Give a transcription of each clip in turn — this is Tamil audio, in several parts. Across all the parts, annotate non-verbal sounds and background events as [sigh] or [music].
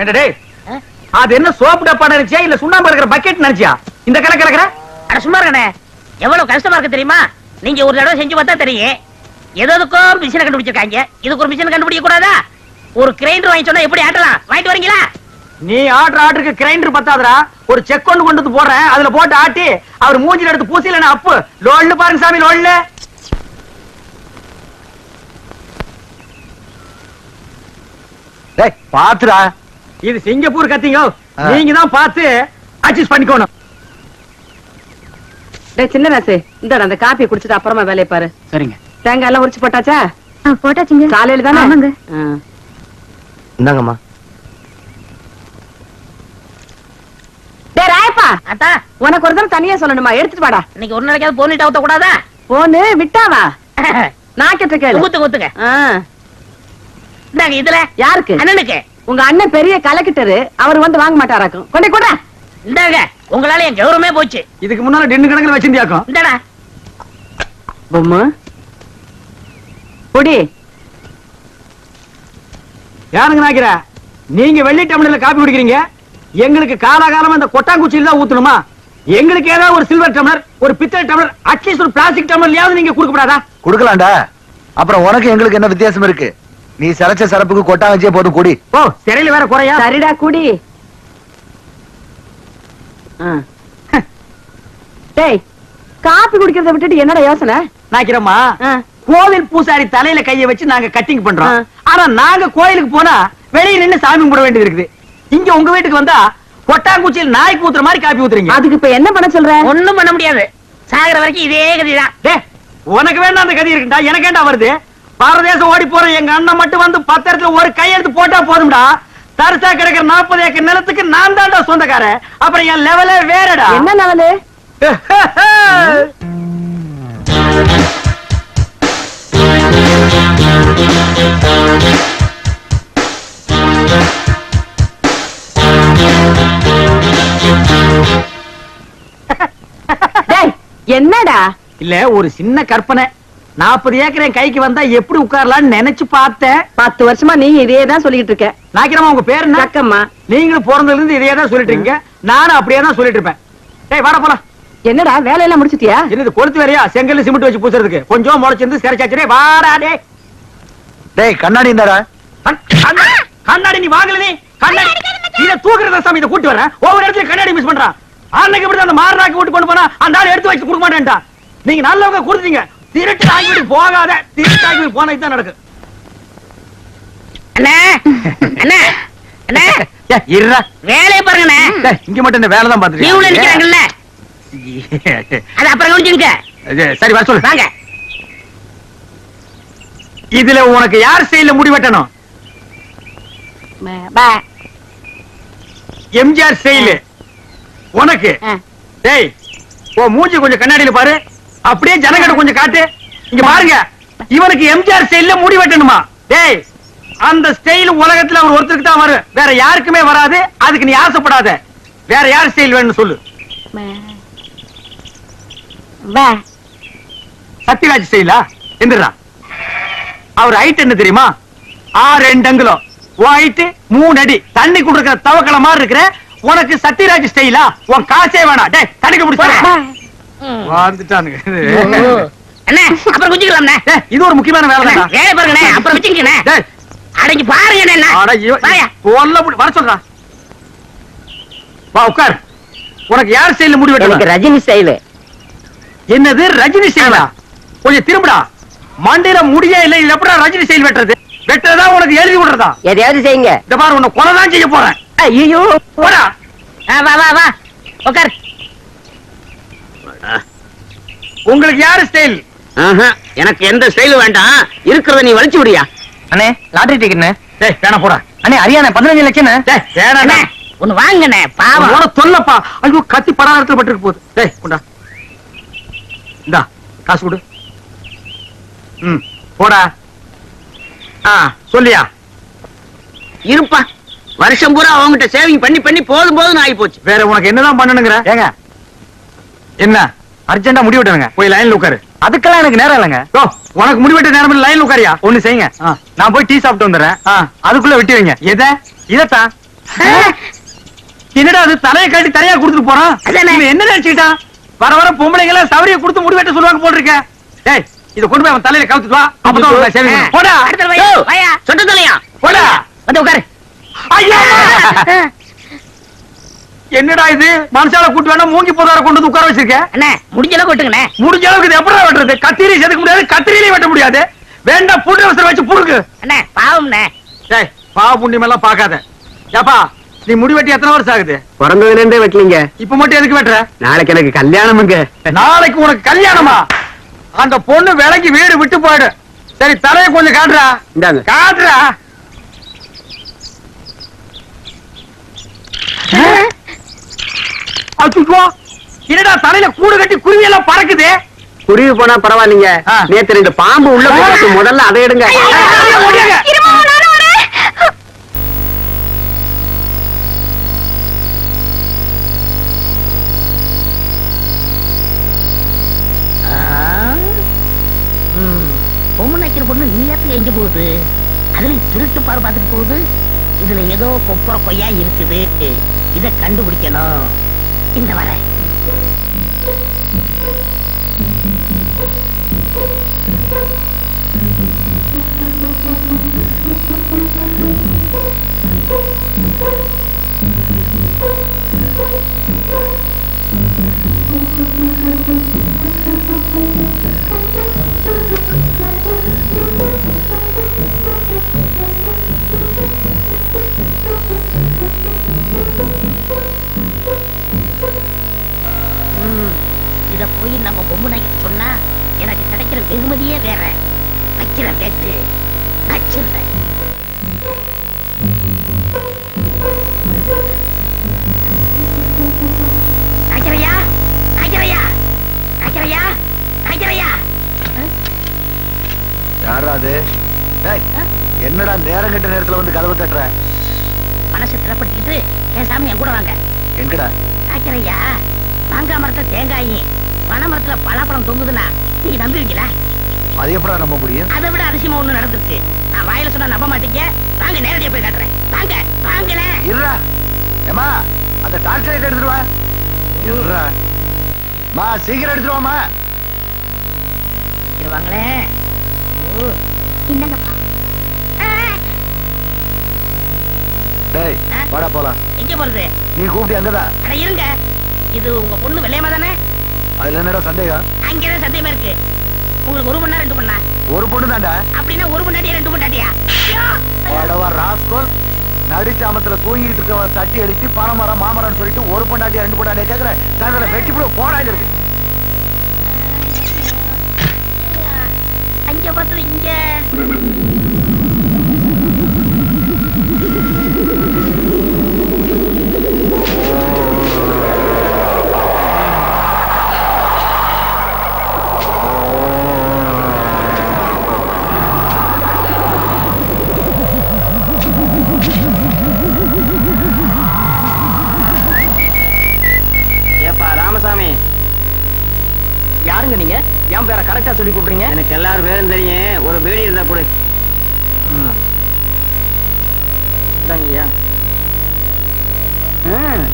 ஏண்டா டேய்? ஆ? அது என்ன சோப்பு டப்பா நினைச்சியா? இல்ல சுண்ணாம்பு இருக்கிற பக்கெட் நினைச்சியா? இந்த கலை கலக்கிற அட சும்மா இருக்கண்ணே எவ்வளவு கஷ்டமா இருக்கு தெரியுமா? நீங்க ஒரு தடவை செஞ்சு பார்த்தா தெரியும். எதுக்கோ மிஷினை கண்டுபிடிச்சிருக்காங்க. இதுக்கு ஒரு மிஷின் கண்டுபிடிக்க கூடாதா ஒரு கிரைண்டர் வாங்கி சொன்னா எப்படி ஆட்டலாம்? வாங்கிட்டு வரீங்களா? நீ ஆர்டர் ஆர்டருக்கு கிரைண்டர் பத்தாதடா. ஒரு செக் கொண்டு கொண்டு வந்து போடுறேன். அதுல போட்டு ஆட்டி அவர் மூஞ்சில எடுத்து பூசில அப்பு. லோல்லு பாருங்க சாமி லோல்லு பாத்துடா. இது சிங்கப்பூர் கத்திங்க. நீங்க தான் பார்த்து அட்ஜஸ்ட் பண்ணிக்கணும். டேய் சின்ன ராசு இந்த அந்த காப்பி குடிச்சிட்டு அப்புறமா வேலையை பாரு. சரிங்க. தேங்காய் எல்லாம் உரிச்சு போட்டாச்சா? போட்டாச்சுங்க. காலையில தானே? ஆமாங்க. இந்தாங்கம்மா. டேய் ராயப்பா. அத்தா. உனக்கு ஒரு தடவை தனியா சொல்லணுமா? எடுத்துட்டு வாடா. இன்னைக்கு ஒரு நாளைக்காவது போனிட்டு அவுத்த கூடாதா? போனு விட்டாவா? [laughs] நான் கேட்ட கேளு குத்து குத்துங்க. ஆ. இந்தாங்க இதுல. யாருக்கு? அண்ணனுக்கு. உங்க அண்ணன் பெரிய கலக்கிட்டரு அவர் வந்து வாங்க மாட்டாராக்கும். கொண்டே கூட. இந்தாங்க உங்களால என் கௌரவமே போச்சு. இதுக்கு முன்னால டென்னு கணக்குல வச்சிருந்தியாக்கும்? இந்தாடா. பொம்மு. குடி யாருங்க நாக்கிற நீங்க வெள்ளி டம்ளர்ல காப்பி குடிக்கிறீங்க? எங்களுக்கு காலாகாலமா இந்த கொட்டாங்குச்சியில தான் ஊத்தணுமா? எங்களுக்கு ஏதாவது ஒரு சில்வர் டம்ளர் ஒரு பித்தளை டம்ளர் அட்லீஸ்ட் ஒரு பிளாஸ்டிக் டம்ளர்லயாவது நீங்க கொடுக்க கூடாதா குடுக்கலாம்டா. அப்புறம் உனக்கு எங்களுக்கு என்ன வித்தியாசம் இருக்கு? நீ சலைச்ச சரப்புக்கு கொட்டா வச்சே போதும் குடி. ஓ சிறையில வேற குறையா? சரிடா குடி. ஆ. டேய் காப்பி குடிக்கிறத விட்டுட்டு என்னடா யோசனை? நாக்கிறம்மா ஆ. கோவில் பூசாரி தலையில கைய வச்சு நாங்க கட்டிங் பண்றோம். ஆனா நாங்க கோயிலுக்கு போனா வெளிய நின்னு சாமி கும்பிட வேண்டியது இருக்குது. இங்க உங்க வீட்டுக்கு வந்தா கொட்டாங்குச்சியில் நாய்க்கு ஊத்துற மாதிரி காப்பி ஊத்துறீங்க. அதுக்கு இப்ப என்ன பண்ண சொல்ற? ஒண்ணும் பண்ண முடியாது. சாகிற வரைக்கும் இதே கதிதான். டேய், உனக்கு வேண்டாம் அந்த கதி இருக்குடா எனக்கு ஏண்டா வருது. பாரதேசம் ஓடி போற எங்க அண்ணன் மட்டும் வந்து பத்திரத்துல ஒரு கையெழுத்து போட்டா போதும்டா. தரிசா கிடக்கிற நாற்பது ஏக்கர் நிலத்துக்கு நான் தான்டா சொந்தக்காரன். அப்புறம் என் லெவலே வேறடா. என்ன [laughs] டேய் என்னடா? இல்ல ஒரு சின்ன கற்பனை. நாற்பது ஏக்கர் என் கைக்கு வந்தா எப்படி உட்காரலாம்னு நினைச்சு பார்த்தேன். பத்து வருஷமா நீ இதே தான் சொல்லிட்டு இருக்க. நாக்கிறமா உங்க பேர் என்ன? சக்கம்மா. நீங்களும் பிறந்ததுல இருந்து இதையே தான் சொல்லிட்டு இருக்கீங்க நானும் அப்படியே தான் சொல்லிட்டு இருப்பேன் டேய் வாடா போலாம். என்னடா வேலையெல்லாம் முடிச்சிட்டியா? என்னது கொளுத்து வேறையா செங்கல்ல சிமெண்ட் வச்சு பூசுறதுக்கு. கொஞ்சம் முளைச்சிருந்து சிறைச்சாச்சு வாடா டேய். டேய் கண்ணாடி இந்தாடா. கண்- கண்ணாடி நீ வாங்கல நீ. கண்ணாடி. இத தூக்குறதா சாமி இத கூட்டி வரேன் ஒவ்வொரு இடத்துல கண்ணாடி மிஸ் பண்றான். அன்னைக்கு இப்படி அந்த மாரனாக்கு விட்டு கொண்டு போனா அந்த ஆள் எடுத்து வச்சு கொடுக்க மாட்டேன்டா நீங்க நல்லவங்க கொடுத்தீங்க திருட்டு ஆகிவிட்டு போகாத திருட்டு ஆகிவிட்டு போனது தான் நடக்கும் அண்ணே அண்ணே அண்ணே. ஏ, இருடா. வேலையை பாருங்கண்ணே இங்க மட்டும் இந்த வேலை தான் நிக்கிறாங்கல்ல. அது அப்புறம் கவனிச்சுங்க சரி வர சொல்லு. வாங்க. இதுல உனக்கு யார் செயல முடி வெட்டணும் எம்ஜிஆர் செயலு. உனக்கு. டேய் ஓ மூஞ்சி கொஞ்சம் கண்ணாடியில பாரு. அப்படியே ஜனங்கட கொஞ்சம் காட்டு. இங்க பாருங்க. இவனுக்கு எம்ஜிஆர் ஸ்டைல்ல முடி வெட்டணுமா? டேய் அந்த ஸ்டைல் உலகத்துல அவர் ஒருத்தருக்கு தான் வரும். வேற யாருக்குமே வராது. அதுக்கு நீ ஆசைப்படாத. வேற யார் ஸ்டைல் வேணும்னு சொல்லு. சத்யராஜ் ஸ்டைலா எந்திரா அவர் ஹைட் என்ன தெரியுமா? ஆறு ரெண்டு அங்குலம் ஹைட் மூணு அடி. தண்ணி குடுக்கிற தவக்கல மாதிரி இருக்கிற உனக்கு சத்யராஜ் ஸ்டைலா உன் காசே வேணாம். டேய் தடுக்க முடிச்சு அண்ணே அப்புறம் குஞ்சுக்கலாம்ண்ணே டேய், இது ஒரு முக்கியமான வேலை அண்ணே, தான் வேலை பாருங்கண்ணே. அப்புறம் வச்சுக்கண்ணே அடங்கி பாருங்க என்ன. வர சொல்றா. வா உட்கார். உனக்கு யார் ஸ்டைல முடி வெட்டணும்? ரஜினி ஸ்டைலு என்னது? ரஜினி ஸ்டைலா கொஞ்சம் திரும்புடா. மண்டையில முடியே இல்ல இது எப்படா ரஜினி ஸ்டைல் வெட்டுறது? வெட்டுறதா உனக்கு எழுதி விடுறதா? எதையாவது செய்யுங்க. இந்த பாரு உன்னை கொலை தான் செய்ய போறேன். ஐயோ போடா. வா வா வா. உட்கார். உங்களுக்கு யாரு ஸ்டைல் எனக்கு எந்த ஸ்டைலும் வேண்டாம். இருக்கிறத நீ வலிச்சு விடியா. அண்ணே லாட்டரி டிக்கெட்ண்ணே டேய் வேணா போடா. அண்ணே அரியாண்ணே பதினஞ்சு லட்சம் டேய் வேணா அண்ணே ஒண்ணு வாங்கண்ணே பாவம். அவன தொல்லப்பா. ஐயோ கத்தி படாரத்துல பட்டுருக்கு போகுது. டேய் கொண்டா இந்தா காசு கொடு. ம் போடா. ஆ சொல்லியா? இருப்பா. வருஷம் பூரா அவங்ககிட்ட சேவிங் பண்ணி பண்ணி போதும் போதும் ஆகி போச்சு வேற உனக்கு என்னதான் பண்ணணுங்கிற? ஏங்க. என்ன? அர்ஜென்டா முடி வெட்டணுங்க போய் லைன்ல உட்காரு. அதுக்கெல்லாம் எனக்கு நேரம் இல்லைங்க. ஓ உனக்கு முடிவெட்ட நேரம் லைன்ல உட்காரியா? ஒண்ணு செய்யுங்க. நான் போய் டீ சாப்பிட்டு வந்துடுறேன். அதுக்குள்ள வெட்டி வைங்க. எதை? இதத்தான் என்னடா அது தலையை காட்டி தலையா கொடுத்துட்டு போறான்? என்ன நினைச்சுக்கிட்டான்? வர வர பொம்பளைங்க எல்லாம் சவரிய கொடுத்து முடி வெட்ட சொல்லுவாங்க போல் இருக்க டேய் இத கொண்டு போய் அவன் தலையில கவுத்துட்டு வா. அப்பதான் பண்ணும். போடா. அடுத்த சொட்டு தலையா? போடா. வந்து உட்காரு. ஐயா. என்னடா இது? மனுஷால கூட்டு வேணா மூங்கி போதார கொண்டு வந்து உட்கார வச்சிருக்க அண்ணே முடிஞ்ச அளவுக்கு விட்டுங்கண்ணே முடிஞ்ச அளவுக்கு இது எப்படி வெட்டுறது? கத்திரி செதுக்க முடியாது கத்திரியிலே வெட்ட முடியாது. வேண்டாம் புண்ணு அவசரம் வச்சு புடுக்கு அண்ணே பாவம்ண்ணே. டேய் பாவ புண்ணியம் எல்லாம் பாக்காத ஏப்பா நீ முடி வெட்டி எத்தனை வருஷம் ஆகுது? பிறந்ததுல இருந்தே வெட்டலீங்க. இப்ப மட்டும் எதுக்கு வெட்டுற? நாளைக்கு எனக்கு கல்யாணமுங்க நாளைக்கு உனக்கு கல்யாணமா? அந்த பொண்ணு விலைக்கு வீடு விட்டு போயிடு. சரி தலையை கொஞ்சம் காட்டுறா. இந்தாங்க. காட்டுறா. அச்சுக்கோ என்னடா தலையில கூடு கட்டி குருவி எல்லாம் பறக்குது? குருவி போனா பரவாயில்லைங்க. நேத்து ரெண்டு பாம்பு உள்ள போட்டு முதல்ல அதை எடுங்க. பொண்ணு நிக்கிற பொண்ணு நீயத்து எங்க போகுது? அதுல திருட்டு பாரு பார்த்துட்டு போகுது. இதுல ஏதோ கொப்புற கொய்யா இருக்குது. இத கண்டுபிடிக்கணும். இந்த வர Thank you. பேட்டு நச்சிருந்தேன் நாய்க்கிறையா நாய்க்கிறையா நாய்க்கிறையா யாரா அது? என்னடா நேரம் கெட்ட நேரத்துல வந்து கதவை தட்டுற? மனசை திறப்படுத்திக்கிட்டு பேசாம என் கூட வாங்க. எங்கடா? நாய்க்கிறையா மாங்காய் மரத்துல தேங்காயும் பனை மரத்துல பலாப்பழம் தொங்குதுன்னா நீங்க நம்புவீங்களா? அது எப்படா நம்ப முடியும்? அதை விட அதிசயமா ஒண்ணு நடந்திருக்கு. நான் வாயில சொன்னா நம்ப மாட்டீங்க. வாங்க நேரடியா போய் காட்டுறேன். வாங்க வாங்களேன் இருடா. ஏமா அந்த டார்ச் லைட் எடுத்துட்டு வா. இருடா. மா சீக்கிரம் எடுத்துட்டு வாமா வாங்களேன் ஓ. இந்தாங்கப்பா டேய் ஆ? வாடா போலாம். எங்க போறது? நீ கூப்பிட்டு அங்கதான். அட இருங்க. இது உங்க பொண்ணு வெள்ளையமா தானே? அதுல என்னடா சந்தேகம்? அங்கதான் சத்தியமா இருக்கு. உங்களுக்கு ஒரு மணி ரெண்டு மணி ஒரு பொண்ணு தான்டா. அப்படின்னா ஒரு மணி ரெண்டு! வாடவா ராஸ்கோல். நடிச்சாமத்துல தூங்கிட்டு இருக்கவன் தட்டி அடிச்சு பணமரம் மாமரம்னு சொல்லிட்டு ஒரு பொண்டாட்டியா ரெண்டு பொண்டாட்டியா கேக்குற? தங்களை வெட்டி போட போடா இருக்கு. அங்க பார்த்தது இங்க. என் பேரை கரெக்டா சொல்லி கூப்பிடுறீங்க? எனக்கு எல்லாரும் பேரும் தெரியும். ஒரு பேடி இருந்தா கொடு. ஐயா ம்,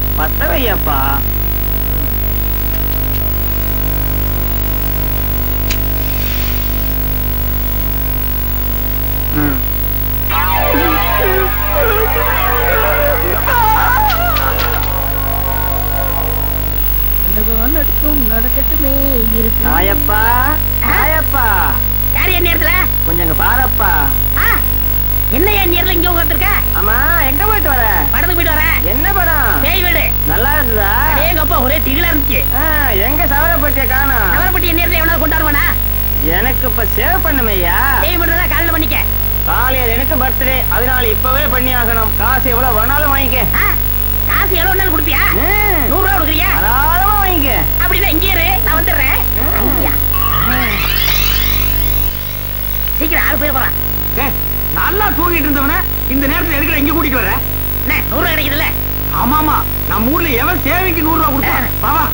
நடக்கும் நடக்கட்டுமே இருக்கு. நாயப்பா நாயப்பா யார் என் நேரத்துல? கொஞ்சம் இங்க பாரப்பா. என்ன என் நேரத்துல இங்க உட்காந்துருக்க ஆமா எங்க போயிட்டு வர? படத்துக்கு போயிட்டு வரேன். என்ன படம்? பேய் வீடு. நல்லா இருந்ததா? எங்க அப்பா ஒரே திகிலா இருந்துச்சு. எங்க சவரப்பட்டிய காணோம்? நவரப்பட்டி என் நேரத்துல எவனாவது கொண்டாடுவானா எனக்கு இப்ப சேவ் பண்ணுமையா வீடு தான் காலையில பண்ணிக்க. காலையில் எனக்கு பர்த்டே அதனால இப்பவே பண்ணி ஆகணும் காசு எவ்வளவு வேணாலும் வாங்கிக்க. காசு எவ்வளவு நாள் கொடுப்பியா? ஆளு போயிட போறான் நல்லா தூங்கிட்டு இருந்தவன இந்த நேரத்துல எதுக்குடா இங்க கூட்டிட்டு வர? நூறு ரூபா கிடைக்குதுல்ல? ஆமாமா நம்ம ஊர்ல எவன் சேவைக்கு நூறு ரூபாய் கொடுப்பான்? வா வா.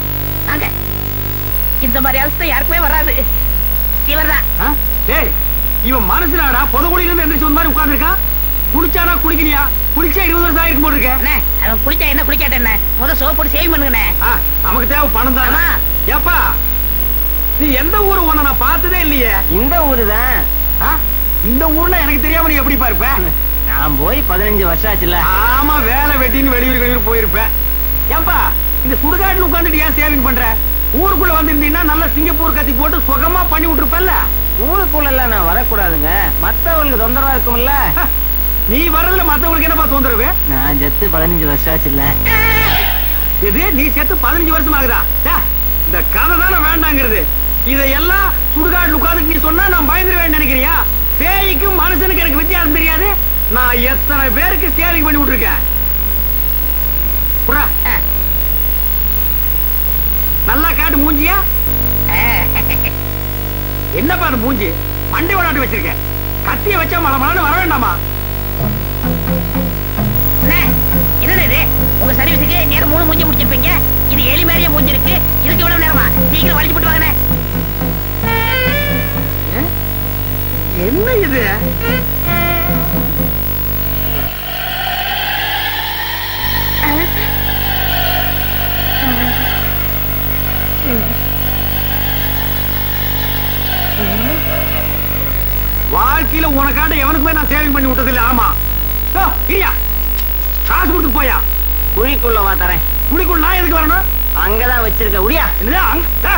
வாங்க. இந்த மாதிரி அவஸ்தை யாருக்குமே வராது. இவர்தான்? ஏய் இவன் மனசுலடா பொதுக்குடியில இருந்து எந்திரிச்சு வந்த மாதிரி உட்கார்ந்திருக்கான்? குடிச்சானா குடிக்கலையா? குளிச்சா இருபது வருஷம் ஆயிருக்கும் போட்டு இருக்க அண்ணே அவன் குளிச்சா என்ன குளிக்காட்ட என்ன? முத சோப் போட்டு சேவ் பண்ணுங்கண்ணே. நமக்கு தேவை பணம் தான். ஏப்பா நீ எந்த ஊரு உன்னை நான் பார்த்ததே இல்லையே? இந்த ஊரு தான்? இந்த ஊர்னா எனக்கு தெரியாம நீ எப்படி இருப்ப? நான் போய் பதினஞ்சு வருஷம் ஆச்சுல ஆமா வேலை வெட்டின்னு வெளியூர் வெளியூர் போயிருப்ப. ஏன்பா இந்த சுடுகாட்டுல உட்காந்துட்டு ஏன் சேவிங் பண்ற? ஊருக்குள்ள வந்திருந்தீங்கன்னா நல்ல சிங்கப்பூர் கத்தி போட்டு சுகமா பண்ணி விட்டுருப்பல்ல. ஊருக்குள்ள எல்லாம் நான் வரக்கூடாதுங்க. மத்தவங்களுக்கு தொந்தரவா இருக்கும்ல. நீ வர்றதுல மத்தவங்களுக்கு என்னப்பா தொந்தரவு? நான் செத்து பதினஞ்சு வருஷம் ஆச்சுல்ல. இது நீ செத்து பதினஞ்சு வருஷம் ஆகுதா இந்த கதை தானே வேண்டாங்கிறது. இதையெல்லாம் சுடுகாட்டுல உட்காந்துட்டு நீ சொன்னா நான் பயந்துருவேன் பேய்க்கும் மனுஷனுக்கு எனக்கு வித்தியாசம் தெரியாது. நான் எத்தனை பேருக்கு சேவிங் பண்ணி விட்டுருக்கேன். நல்லா காட்டு மூஞ்சியா. என்னப்பா அது மூஞ்சி? மண்டை விளையாட்டு வச்சிருக்க கத்திய வச்சா மழை வர வேண்டாமா? இது? உங்க சர்வீஸுக்கு நேரம் மூணு வாழ்க்கையில உனக்காண்ட எவனுக்குமே நான் சேவிங் பண்ணி விட்டது இல்ல ஆமா இரியா. காசு கொடுத்து போயா? குழிக்குள்ள வா தரேன். குடிக்குள் நான் எதுக்கு வரணும்? அங்கதான் வச்சிருக்க. உடியா அங்க. ஓ